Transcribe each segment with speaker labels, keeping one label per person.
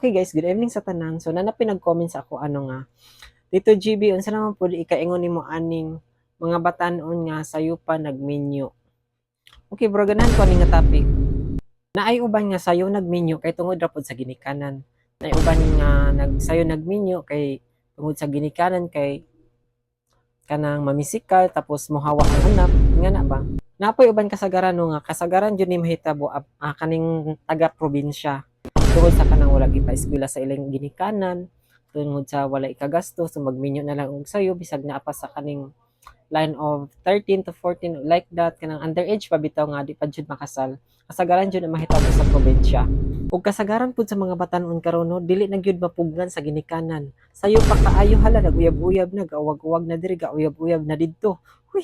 Speaker 1: Okay guys, good evening sa tanan. So na pinag-comment sa ako ano nga. Dito GB unsa naman pud ikaingon nimo aning mga batan-on nga sayo pa nagminyo. Okay bro, ganahan ko aning nga topic. Naay uban nga sayo nagminyo kay tungod ra pud sa ginikanan. Naay uban nga nagsayo nagminyo kay tungod sa ginikanan kay kanang mamisikal tapos mohawa ang anak nga na ba napoy uban kasagaran no nga kasagaran jud ni mahitabo ah, ah, kaning taga probinsya tungod sa kanang wala gipa eskwela sa ilang ginikanan tungod sa wala ikagasto so magminyo na lang og sayo bisag naa pa sa kaning line of 13 to 14 like that kanang underage pa bitaw nga di pa jud makasal. Kasagaran jud ang mahitabo sa probinsya. Ug kasagaran pud sa mga batan-on karon no dili na gyud mapugnan sa ginikanan. Sayo pa kaayo hala naguyab-uyab na gawag-uwag na diri gauyab-uyab na didto. Huy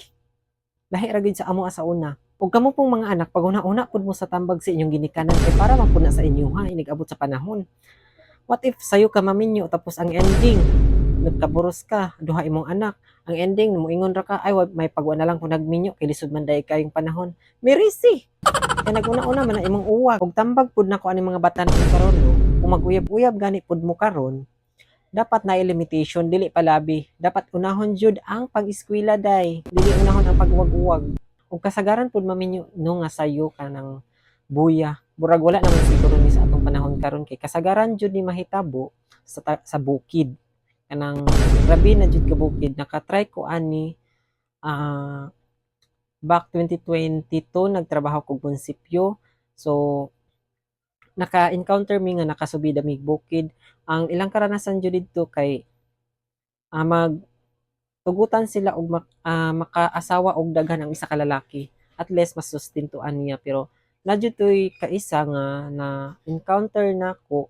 Speaker 1: lahi ra sa amo sa una. Ug kamo pong mga anak pag una-una pud mo sa tambag sa inyong ginikanan kay para man pud na sa inyo ha inig abot sa panahon. What if sayo ka maminyo tapos ang ending nagkaburos ka duha imong anak ang ending moingon ra ka ay may pagwa na lang kung nagminyo kay lisod man day kayong panahon. Merisi! Kay naguna-una man na imong uwag. Ug tambag pud nako ani mga batan-on karon no? Kung maguyab-uyab gani pud mo karon dapat na limitation dili palabi. Dapat unahon jud ang pag-eskwela day. Dili unahon ang pagwag-uwag ug kasagaran pud maminyo no nga sayo ka ng buya. Burag wala naman siguro ni sa atong panahon karon kay kasagaran jud ni mahitabo sa sa bukid. Kanang grabe na jud ka bukid. Nakatry ko ani ah back 2022 nagtrabaho ko munisipyo. So naka-encounter mi nga nakasubida mig bukid. Ang ilang karanasan jud didto kay ah, mag tugutan sila og mak- ah, makaasawa og daghan ang isa ka lalaki. At least mas sustentuan niya. Pero nadyo to'y kaisa nga na encounter nako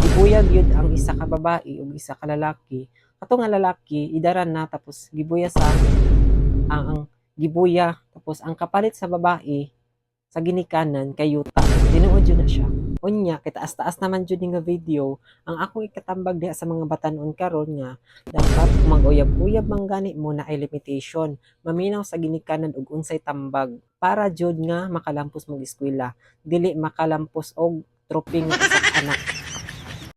Speaker 1: gibuyag yun ang isa ka babae ug isa ka lalaki. Ato nga lalaki idaran na tapos gibuya sa ang, ang gibuya tapos ang kapalit sa babae sa ginikanan kay yuta. Tinuod yun na siya unya kay taas-taas naman jud nga video. Ang akong ikatambag diha sa mga batanon karon nga dapat mag-uyab-uyab man gani mo na ay limitation. Maminaw sa ginikanan ug unsay tambag. Para jud nga makalampos mag eskwela. Dili makalampos og troping ka anak